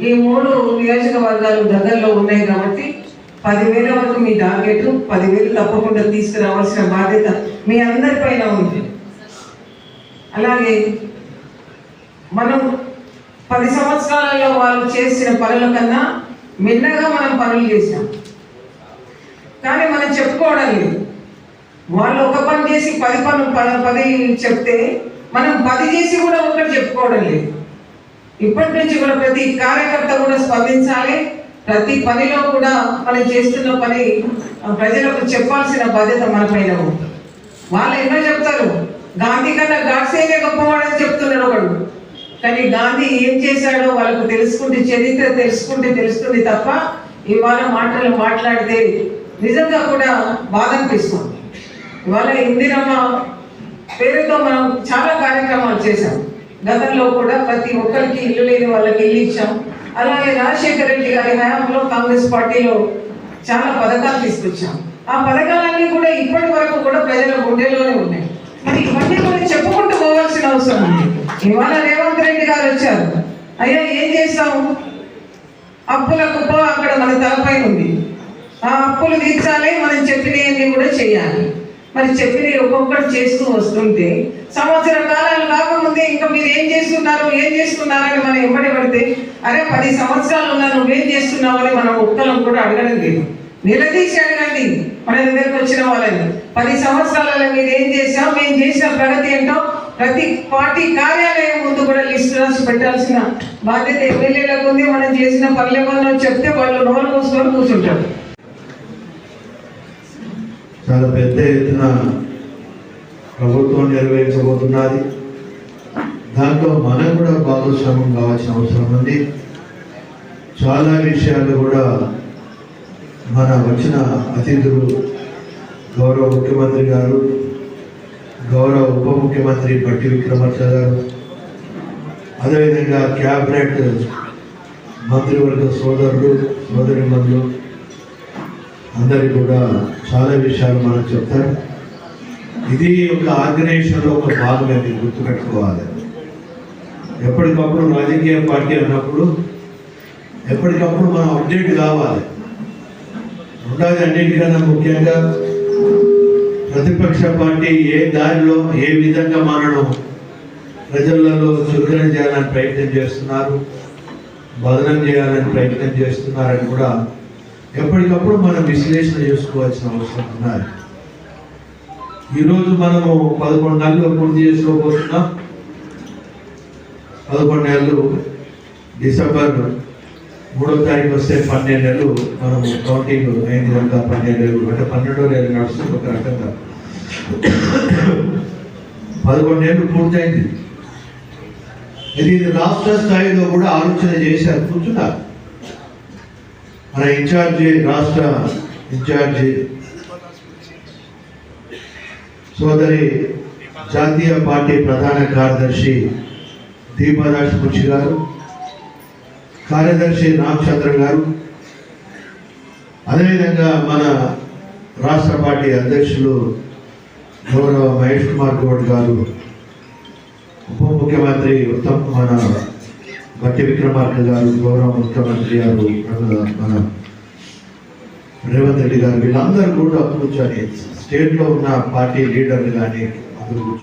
ఈ మూడు నియోజకవర్గాలు దగ్గరలో ఉన్నాయి కాబట్టి పదివేల వరకు మీ టార్గెట్ పదివేలు తప్పకుండా తీసుకురావాల్సిన బాధ్యత మీ అందరిపైన ఉంది. అలాగే మనం పది సంవత్సరాలలో వాళ్ళు చేసిన పనుల కన్నా మిన్నగా మనం పనులు చేసాం కానీ మనం చెప్పుకోవడం లేదు. వాళ్ళు ఒక పని చేసి పది పనులు ప- పది చెప్తే మనం పది చేసి కూడా ఒకటి చెప్పుకోవడం లేదు. ఇప్పటి నుంచి కూడా ప్రతి కార్యకర్త కూడా స్పందించాలి. ప్రతి పనిలో కూడా మనం చేస్తున్న పని ప్రజలకు చెప్పాల్సిన బాధ్యత మన పైన ఉంది వాళ్ళు ఎన్నో చెప్తారు గాంధీ కన్నా గాడ్సేనే గొప్పవాడని చెప్తున్నాడు ఒకడు కానీ గాంధీ ఏం చేశాడో వాళ్ళకు తెలుసుకుంటే చరిత్ర తెలుసుకుంటే తెలుస్తుంది తప్ప ఇవాళ మాటలు మాట్లాడితే నిజంగా కూడా బాధ అనిపిస్తుంది. ఇవాళ ఇందిరమ్మ పేరుతో మనం చాలా కార్యక్రమాలు చేశాం. గతంలో కూడా ప్రతి ఒక్కరికి ఇల్లు లేని వాళ్ళకి ఇల్లు ఇచ్చాం. అలాగే రాజశేఖర రెడ్డి గారి హయాంలో కాంగ్రెస్ పార్టీలో చాలా పథకాలు తీసుకొచ్చాం. ఆ పథకాలన్నీ కూడా ఇప్పటి వరకు కూడా ప్రజల గుండెల్లోనే ఉన్నాయి. మరి ఇవన్నీ కూడా చెప్పుకుంటూ పోవాల్సిన అవసరం ఉంది. ఇవాళ రేవంత్ రెడ్డి గారు వచ్చారు. అయ్యా ఏం చేస్తాము? అప్పుల కుప్ప అక్కడ మన తలపై ఉంది. ఆ అప్పులు తీర్చాలి మనం చెప్పినవన్నీ కూడా చేయాలి. మరి చెప్పిన ఒక్కొక్కటి చేస్తూ వస్తుంటే సంవత్సర కాలాలు కాకముందే ఇంకా మీరు ఏం చేస్తున్నారు ఏం చేస్తున్నారని మనం ఎంబడి పడితే అరే పది సంవత్సరాలు ఉన్నా నువ్వేం చేస్తున్నావు అని మనం ఒక్కలం కూడా అడగడం లేదు. నిలదీసి అడగండి. మన దగ్గరకు వచ్చిన వాళ్ళని. పది సంవత్సరాలలో మీరు ఏం చేసాం మేము చేసిన ప్రగతి ఏంటో ప్రతి పార్టీ కార్యాలయం ముందు కూడా లిస్ట్ రాసి పెట్టాల్సిన బాధ్యత ఎమ్మెల్యేలకు ఉంది. మనం చేసిన పనులు ఏమన్నా చెప్తే వాళ్ళు నోరు మూసుకొని కూర్చుంటారు. చాలా పెద్ద ఎత్తున ప్రభుత్వం నిర్వహించబోతున్నది. దాంట్లో మనం కూడా భాగస్వామ్యం కావాల్సిన అవసరం ఉంది. చాలా విషయాలు కూడా మన వచ్చిన అతిథులు గౌరవ ముఖ్యమంత్రి గారు గౌరవ ఉప ముఖ్యమంత్రి బట్టి విక్రమార్క గారు అదేవిధంగా క్యాబినెట్ మంత్రివర్గ సోదరులు మంత్రులు అందరికి కూడా చాలా విషయాలు మనం చెప్తారు ఇది ఒక ఆర్గనైజేషన్లో ఒక భాగమే మీరు గుర్తుపెట్టుకోవాలి. ఎప్పటికప్పుడు రాజకీయ పార్టీ అన్నప్పుడు ఎప్పటికప్పుడు మనం అప్డేట్ కావాలి. ఉండాలి అన్నింటికన్నా ముఖ్యంగా ప్రతిపక్ష పార్టీ ఏ దారిలో ఏ విధంగా మనను ప్రజలలో చురుకన చేయాలని ప్రయత్నం చేస్తున్నారు బదనం చేయాలని ప్రయత్నం చేస్తున్నారని కూడా ఎప్పటికప్పుడు మనం విశ్లేషణ చేసుకోవాల్సిన అవసరం ఉన్నది. ఈరోజు మనము పదకొండు నెలలు పూర్తి చేసుకోబోతున్నాం. పదకొండు నెలలు డిసెంబర్ మూడో తారీఖు వస్తే పన్నెండు నెలలు మనము కౌంటింగ్ అయింది కనుక పన్నెండు నెలలు అంటే పన్నెండో నెలలు నడుస్తుంది ఒక రకంగా. పదకొండు నెలలు పూర్తయింది. ఇది ఇది రాష్ట్ర స్థాయిలో కూడా ఆలోచన చేశారు. కూర్చున్నారు. మన ఇన్ఛార్జి రాష్ట్ర ఇన్ఛార్జి సోదరి జాతీయ పార్టీ ప్రధాన కార్యదర్శి దీపాదాస్ ముచ్చి గారు కార్యదర్శి రామచంద్ర గారు అదేవిధంగా మన రాష్ట్ర పార్టీ అధ్యక్షులు గౌరవ మహేష్ కుమార్ గౌడ్ గారు ఉప ముఖ్యమంత్రి ఉత్తమ్ మన బట్టి విక్రమార్క గారు గౌరవ ముఖ్యమంత్రి గారు మన రేవంత్ రెడ్డి గారు వీళ్ళందరూ కూడా కూర్చొని స్టేట్లో ఉన్న పార్టీ లీడర్లు కానీ అందరూ